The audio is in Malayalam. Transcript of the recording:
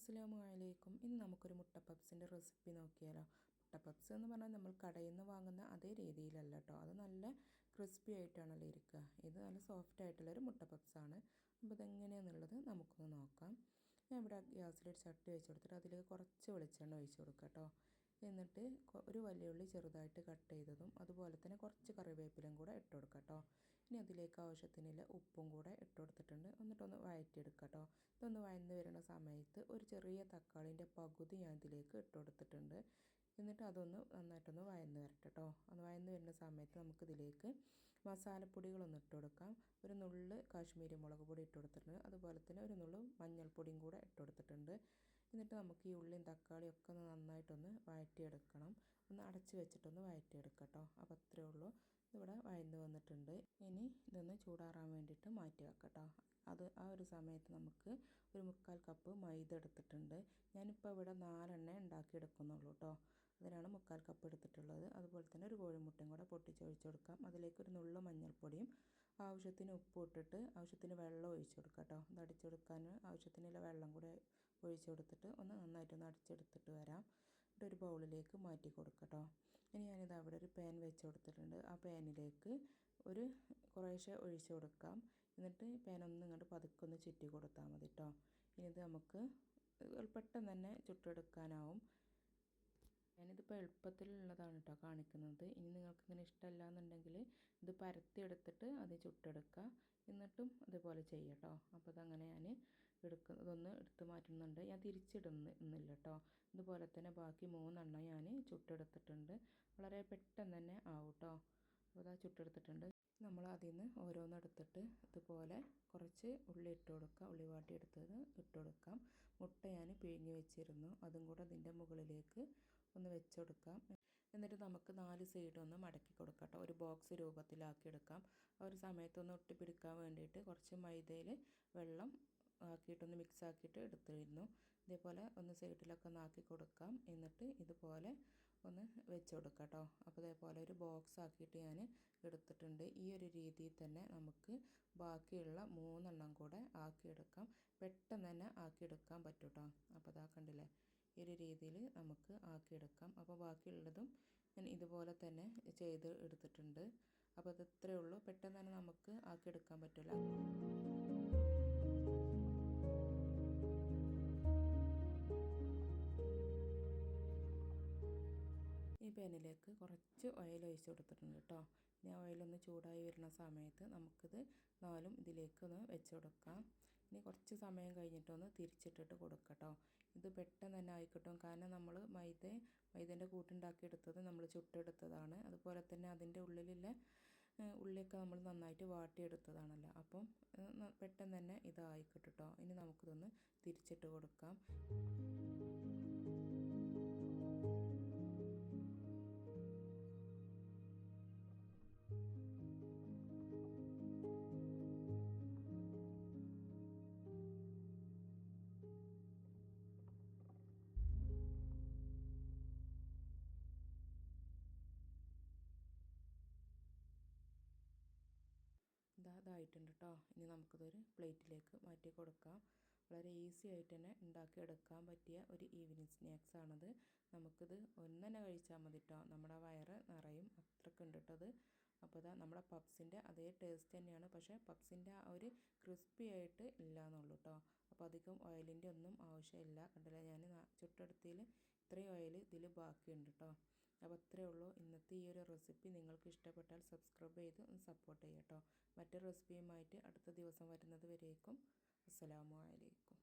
അസ്സാം വലൈക്കും ഇന്ന് നമുക്കൊരു മുട്ട റെസിപ്പി നോക്കിയാലോ. മുട്ട പപ്സ് എന്ന് പറഞ്ഞാൽ നമ്മൾ കടയിൽ നിന്ന് വാങ്ങുന്ന അതേ രീതിയിലല്ല കേട്ടോ. അത് നല്ല ക്രിസ്പി ആയിട്ടാണല്ലോ ഇരിക്കുക. ഇത് നല്ല സോഫ്റ്റ് ആയിട്ടുള്ളൊരു മുട്ട പപ്സാണ് അപ്പോൾ ഇതെങ്ങനെയാണെന്നുള്ളത് നമുക്കൊന്ന് നോക്കാം. ഞാൻ ഇവിടെ ഗ്യാസിലൊരു ചട്ടി വെച്ച് കൊടുത്തിട്ട് അതിലേക്ക് കുറച്ച് വെളിച്ചെണ്ണ ഒഴിച്ച് കൊടുക്കുക കേട്ടോ. എന്നിട്ട് ഒരു വലിയ ഉള്ളി ചെറുതായിട്ട് കട്ട് ചെയ്തതും അതുപോലെ തന്നെ കുറച്ച് കറിവേപ്പിലയും കൂടെ ഇട്ട് കൊടുക്കാം കേട്ടോ. ഇനി അതിലേക്ക് ആവശ്യത്തിനുള്ള ഉപ്പും കൂടെ ഇട്ട് കൊടുത്തിട്ടുണ്ട്. എന്നിട്ടൊന്ന് വഴറ്റിയെടുക്കുക കേട്ടോ ഇതൊന്ന് വഴന്ന് വരുന്ന സമയത്ത് ഒരു ചെറിയ തക്കാളിന്റെ പകുതി ഞാൻ ഇതിലേക്ക് ഇട്ട് കൊടുത്തിട്ടുണ്ട്. എന്നിട്ട് അതൊന്ന് നന്നായിട്ടൊന്ന് വയന്ന് വരട്ടെ കേട്ടോ അത് വയന്ന് വരുന്ന സമയത്ത് നമുക്കിതിലേക്ക് മസാലപ്പൊടികളൊന്ന് ഇട്ട് കൊടുക്കാം. ഒരു നുള്ള് കാശ്മീരി മുളക് പൊടി ഇട്ട് കൊടുത്തിട്ടുണ്ട്. അതുപോലെ തന്നെ ഒരു നുള്ളു മഞ്ഞൾപ്പൊടിയും കൂടെ ഇട്ട് കൊടുത്തിട്ടുണ്ട്. എന്നിട്ട് നമുക്ക് ഈ ഉള്ളിയും തക്കാളിയും ഒക്കെ ഒന്ന് നന്നായിട്ടൊന്ന് വഴറ്റിയെടുക്കണം. ഒന്ന് അടച്ച് വെച്ചിട്ടൊന്ന് വഴറ്റിയെടുക്കാം കേട്ടോ അപ്പോൾ അത്രയേ ഉള്ളൂ. ഇതിവിടെ വഴന്ന് വന്നിട്ടുണ്ട്. ഇനി ഇതൊന്ന് ചൂടാറാൻ വേണ്ടിയിട്ട് മാറ്റി വെക്കാം കേട്ടോ അത് ആ ഒരു സമയത്ത് നമുക്ക് ഒരു മുക്കാൽ കപ്പ് മൈദ എടുത്തിട്ടുണ്ട്. ഞാനിപ്പോൾ ഇവിടെ നാലെണ്ണ ഉണ്ടാക്കിയെടുക്കുന്നുള്ളൂ കേട്ടോ അതിനാണ് മുക്കാൽ കപ്പ് എടുത്തിട്ടുള്ളത്. അതുപോലെ തന്നെ ഒരു കോഴിമുട്ടയും കൂടെ പൊട്ടിച്ചൊഴിച്ച് കൊടുക്കാം. അതിലേക്ക് ഒരു നുള്ള മഞ്ഞൾപ്പൊടിയും ആവശ്യത്തിന് ഉപ്പ് ഇട്ടിട്ട് ആവശ്യത്തിന് വെള്ളം ഒഴിച്ച് കൊടുക്കാം കേട്ടോ അത് അടിച്ചെടുക്കാൻ ആവശ്യത്തിനുള്ള വെള്ളം കൂടെ ഒഴിച്ച് കൊടുത്തിട്ട് ഒന്ന് നന്നായിട്ടൊന്ന് അടിച്ചെടുത്തിട്ട് വരാം. എന്നിട്ട് ഒരു ബൗളിലേക്ക് മാറ്റി കൊടുക്കട്ടോ ഇനി ഞാനിത് അവിടെ ഒരു പാൻ വെച്ച് കൊടുത്തിട്ടുണ്ട്. ആ പാനിലേക്ക് ഒരു കുറേശ്ശെ ഒഴിച്ച് കൊടുക്കാം. എന്നിട്ട് പാൻ ഒന്ന് ഇങ്ങോട്ട് പതുക്കെ ഒന്ന് ചുറ്റി കൊടുത്താൽ മതി കേട്ടോ ഇനി ഇത് നമുക്ക് പെട്ടെന്ന് തന്നെ ചുട്ടെടുക്കാനാവും. ഞാനിതിപ്പോൾ എളുപ്പത്തിലുള്ളതാണ് കേട്ടോ കാണിക്കുന്നത്. ഇനി നിങ്ങൾക്ക് ഇങ്ങനെ ഇഷ്ടമല്ല എന്നുണ്ടെങ്കിൽ ഇത് പരത്തി എടുത്തിട്ട് അത് ചുട്ടെടുക്കുക എന്നിട്ടും അതുപോലെ ചെയ്യാം കേട്ടോ അപ്പോൾ അതങ്ങനെ ഞാൻ എടുക്കുന്നതൊന്ന് എടുത്ത് മാറ്റുന്നുണ്ട്. ഞാൻ തിരിച്ചിടുന്നില്ല കേട്ടോ ഇതുപോലെ തന്നെ ബാക്കി മൂന്നെണ്ണം ഞാൻ ചുട്ടെടുത്തിട്ടുണ്ട്. വളരെ പെട്ടെന്ന് തന്നെ ആവും കേട്ടോ അപ്പോൾ അതാ ചുട്ടെടുത്തിട്ടുണ്ട്. നമ്മൾ അതിൽ നിന്ന് ഓരോന്നെടുത്തിട്ട് ഇതുപോലെ കുറച്ച് ഉള്ളി ഇട്ട് കൊടുക്കുക ഉള്ളി വാട്ടി എടുത്തത് ഇട്ട് കൊടുക്കാം. മുട്ട ഞാൻ പിഴിഞ്ഞ് വെച്ചിരുന്നു. അതും കൂടെ അതിന്റെ മുകളിലേക്ക് ഒന്ന് വെച്ചെടുക്കാം എന്നിട്ട് നമുക്ക് നാല് സൈഡ് ഒന്ന് മടക്കി കൊടുക്കാം ഒരു ബോക്സ് രൂപത്തിലാക്കി എടുക്കാം. ആ ഒരു സമയത്തൊന്ന് ഒട്ടിപ്പിടിക്കാൻ വേണ്ടിയിട്ട് കുറച്ച് മൈദയിൽ വെള്ളം ആക്കിയിട്ടൊന്ന് മിക്സ് ആക്കിയിട്ട് എടുത്തിരുന്നു. ഇതേപോലെ ഒന്ന് സൈഡിലൊക്കെ ഒന്ന് ആക്കി കൊടുക്കാം. എന്നിട്ട് ഇതുപോലെ ഒന്ന് വെച്ച് കൊടുക്കാം കേട്ടോ. അപ്പോൾ ഇതേപോലെ ഒരു ബോക്സ് ആക്കിയിട്ട് ഞാൻ എടുത്തിട്ടുണ്ട്. ഈ ഒരു രീതിയിൽ തന്നെ നമുക്ക് ബാക്കിയുള്ള മൂന്നെണ്ണം കൂടെ ആക്കിയെടുക്കാം. പെട്ടെന്ന് തന്നെ ആക്കിയെടുക്കാൻ പറ്റും കേട്ടോ. അപ്പോൾ അതാ കണ്ടില്ലേ? ഈ ഒരു രീതിയിൽ നമുക്ക് ആക്കിയെടുക്കാം. അപ്പോൾ ബാക്കിയുള്ളതും ഞാൻ ഇതുപോലെ തന്നെ ചെയ്ത് എടുത്തിട്ടുണ്ട്. അപ്പോൾ അത് ഇത്രയേ ഉള്ളൂ. പെട്ടെന്ന് തന്നെ നമുക്ക് ആക്കിയെടുക്കാൻ പറ്റില്ല. ഈ പാനിലേക്ക് കുറച്ച് ഓയിൽ ഒഴിച്ച് കൊടുത്തിട്ടുണ്ട് കേട്ടോ. ഇനി ഓയിലൊന്ന് ചൂടായി വരുന്ന സമയത്ത് നമുക്കിത് നാലും ഇതിലേക്ക് ഒന്ന് വെച്ച് കൊടുക്കാം. ഇനി കുറച്ച് സമയം കഴിഞ്ഞിട്ടൊന്ന് തിരിച്ചിട്ടിട്ട് കൊടുക്കട്ടോ ഇത് പെട്ടെന്ന് തന്നെ ആയിക്കിട്ടും. കാരണം നമ്മൾ മൈദ മൈദേന്റെ കൂട്ടുണ്ടാക്കിയെടുത്തത് നമ്മൾ ചുട്ടെടുത്തതാണ്. അതുപോലെ തന്നെ അതിന്റെ ഉള്ളിലുള്ള ഉള്ളിയൊക്കെ നമ്മൾ നന്നായിട്ട് വാട്ടിയെടുത്തതാണല്ലോ. അപ്പം പെട്ടെന്ന് തന്നെ ഇതായിക്കിട്ടും കേട്ടോ ഇനി നമുക്കിതൊന്ന് തിരിച്ചിട്ട് കൊടുക്കാം. ഇതാ ഇതായിട്ടുണ്ട് കേട്ടോ ഇനി നമുക്കിതൊരു പ്ലേറ്റിലേക്ക് മാറ്റി കൊടുക്കാം. വളരെ ഈസി ആയിട്ട് തന്നെ ഉണ്ടാക്കിയെടുക്കാൻ പറ്റിയ ഒരു ഈവനിങ് സ്നാക്സ് ആണത് നമുക്കിത് ഒന്ന് തന്നെ കഴിച്ചാൽ മതി കേട്ടോ നമ്മുടെ വയറ് നിറയും അത്രക്കുണ്ട് ഉണ്ട് കേട്ടോ അത്. അപ്പോൾ ഇതാ നമ്മുടെ പപ്സിന്റെ അതേ ടേസ്റ്റ് തന്നെയാണ്. പക്ഷേ പപ്സിന്റെ ആ ഒരു ക്രിസ്പി ആയിട്ട് ഇല്ല എന്നുള്ളൂ കേട്ടോ അപ്പോൾ അധികം ഓയിലിന്റെ ഒന്നും ആവശ്യമില്ല. കണ്ടില്ല? ഞാൻ ചുട്ടടുത്തിൽ ഇത്രയും ഓയിൽ ഇതിൽ ബാക്കിയുണ്ട് കേട്ടോ അപ്പോൾ അത്രയേ ഉള്ളൂ. ഇന്നത്തെ ഈ ഒരു റെസിപ്പി നിങ്ങൾക്ക് ഇഷ്ടപ്പെട്ടാൽ സബ്സ്ക്രൈബ് ചെയ്ത് സപ്പോർട്ട് ചെയ്യാം കേട്ടോ മറ്റൊരു റെസിപ്പിയുമായിട്ട് അടുത്ത ദിവസം വരുന്നത് വരേക്കും. അസ്സലാമു അലൈക്കും.